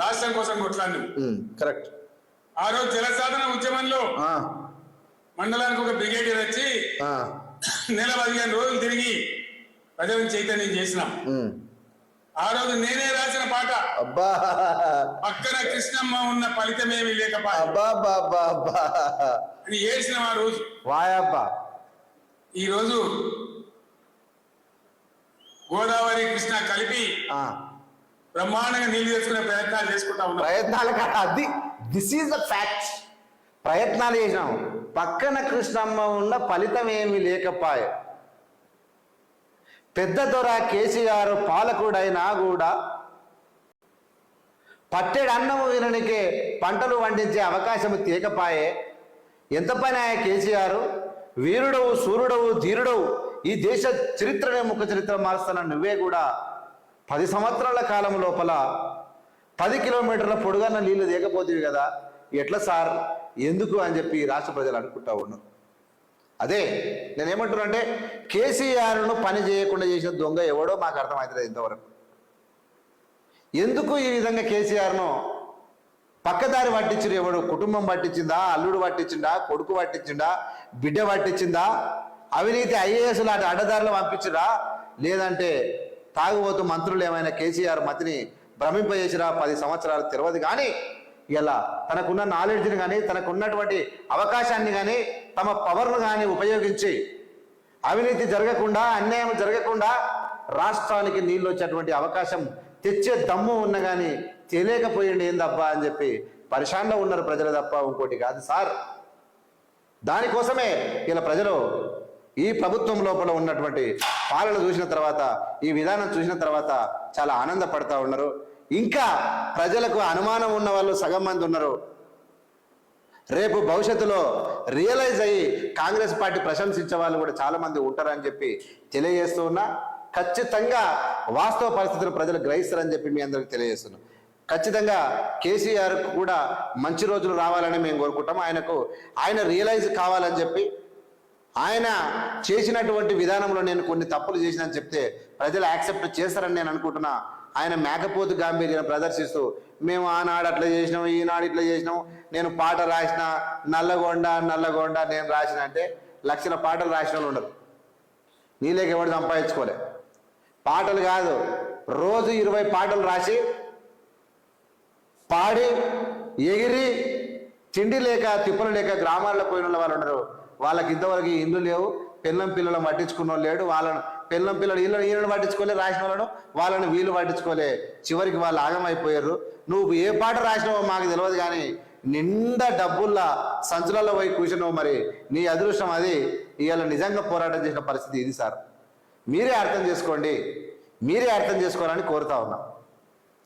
రాష్ట్రం కోసం కొట్లాను కరెక్ట్ ఆ రోజు జలసాధన ఉద్యమంలో మండలానికి ఒక బ్రిగేడియర్ వచ్చి నెల పదిహేను రోజులు తిరిగి ప్రజలను చైతన్యం చేసినాం. ఆ రోజు నేనే రాసిన పాట. అబ్బా. పక్కన కృష్ణమ్మ ఉన్న ఫలితమేమి అని ఏడ్చినాం ఆ రోజు. వాయబ్బా ఈ రోజు గోదావరి కృష్ణ కలిపి బ్రహ్మాండంగా నీళ్ళు చేసుకునే ప్రయత్నాలు చేసుకుంటా ఉన్నాం. ప్రయత్నాలు కాదు అది దిస్ ఈజ్ ద ఫ్యాక్ట్ ప్రయత్నాలు చేసినాము పక్కన కృష్ణమ్మ ఉన్న ఫలితం ఏమి లేకపాయే. పెద్ద దొర కేసీఆర్ పాలకుడైనా కూడా పట్టెడు అన్నము విననికే పంటలు పండించే అవకాశం తీయకపాయే. ఎంత పని ఆయన కేసీఆర్? వీరుడవు సూర్యుడవు ధీరుడవు ఈ దేశ చరిత్రనే ముఖ చరిత్ర మారుస్తున్న నువ్వే కూడా పది సంవత్సరాల కాలం లోపల పది కిలోమీటర్ల పొడుగన్న నీళ్ళు దిగపోతేవి కదా. ఎట్లా సార్? ఎందుకు అని చెప్పి రాష్ట్ర ప్రజలు అనుకుంటా ఉన్నారు. అదే నేనేమంటున్నా అంటే కేసీఆర్ను పని చేయకుండా చేసిన దొంగ ఎవడో మాకు అర్థమవుతుంది ఇంతవరకు. ఎందుకు ఈ విధంగా కేసీఆర్ను పక్కదారి పట్టించిన ఎవడు? కుటుంబం పట్టించిందా? అల్లుడు పట్టించిందా కొడుకు పట్టించిందా బిడ్డ పట్టించిందా? అవినీతి ఐఏఎస్ లాంటి అడ్డదారులు పంపించరా లేదంటే తాగుబోతు మంత్రులు ఏమైనా కేసీఆర్ మతిని భ్రమింపజేసిరా పది సంవత్సరాలు తెరవదు కానీ ఇలా తనకున్న నాలెడ్జ్ని కానీ తనకున్నటువంటి అవకాశాన్ని కానీ తమ పవర్ను కానీ ఉపయోగించి అవినీతి జరగకుండా అన్యాయం జరగకుండా రాష్ట్రానికి నీళ్ళు వచ్చేటువంటి అవకాశం తెచ్చే దమ్ము ఉన్న కానీ తెలియకపోయింది ఏందబ్బా అని చెప్పి పరిశాన్లో ఉన్నారు ప్రజలు తప్ప ఇంకోటి కాదు సార్. దానికోసమే ఇలా ప్రజలు ఈ ప్రభుత్వం లోపల ఉన్నటువంటి పాలన చూసిన తర్వాత ఈ విధానం చూసిన తర్వాత చాలా ఆనందపడతా ఉన్నారు. ఇంకా ప్రజలకు అనుమానం ఉన్న వాళ్ళు సగం మంది ఉన్నారు. రేపు భవిష్యత్తులో రియలైజ్ అయ్యి కాంగ్రెస్ పార్టీ ప్రశంసించే వాళ్ళు కూడా చాలామంది ఉంటారని చెప్పి తెలియజేస్తూ ఉన్నా. ఖచ్చితంగా వాస్తవ పరిస్థితులు ప్రజలు గ్రహిస్తారని చెప్పి మీ అందరికి తెలియజేస్తున్నాం. ఖచ్చితంగా కేసీఆర్ కూడా మంచి రోజులు రావాలని మేము కోరుకుంటాం. ఆయనకు ఆయన రియలైజ్ కావాలని చెప్పి ఆయన చేసినటువంటి విధానంలో నేను కొన్ని తప్పులు చేసినని చెప్తే ప్రజలు యాక్సెప్ట్ చేస్తారని నేను అనుకుంటున్నా. ఆయన మేకపోతు గాంభీర్యం ప్రదర్శిస్తూ మేము ఆనాడు అట్లా చేసినాం ఈనాడు ఇట్లా చేసినాం నేను పాట రాసిన నల్లగొండ నల్లగొండ నేను రాసిన అంటే లక్షల పాటలు రాసిన వాళ్ళు ఉండరు. నీలేక ఎవడు సంపాదించుకోలే. పాటలు కాదు రోజు ఇరవై పాటలు రాసి పాడి ఎగిరి తిండి లేక తిప్పలు లేక గ్రామాల్లో పోయిన వాళ్ళు ఉండరు. వాళ్ళకి ఇంతవరకు ఇండ్లు లేవు. పిల్లం పిల్లలను పట్టించుకున్న వాళ్ళు లేడు. వాళ్ళను పిల్లం పిల్లలు ఇళ్ళని ఈయనను పట్టించుకోలే రాసిన వాళ్ళను వాళ్ళని వీళ్ళు పట్టించుకోలే. చివరికి వాళ్ళు ఆగమైపోయారు. నువ్వు ఏ పాట రాసినావో మాకు తెలియదు కానీ నిండా డబ్బుల్లా సంచులలో పోయి కూర్చున్నావు మరి. నీ అదృష్టం అది. ఇవాళ నిజంగా పోరాటం చేసిన పరిస్థితి ఇది సార్. మీరే అర్థం చేసుకోండి. మీరే అర్థం చేసుకోవాలని కోరుతా ఉన్నా.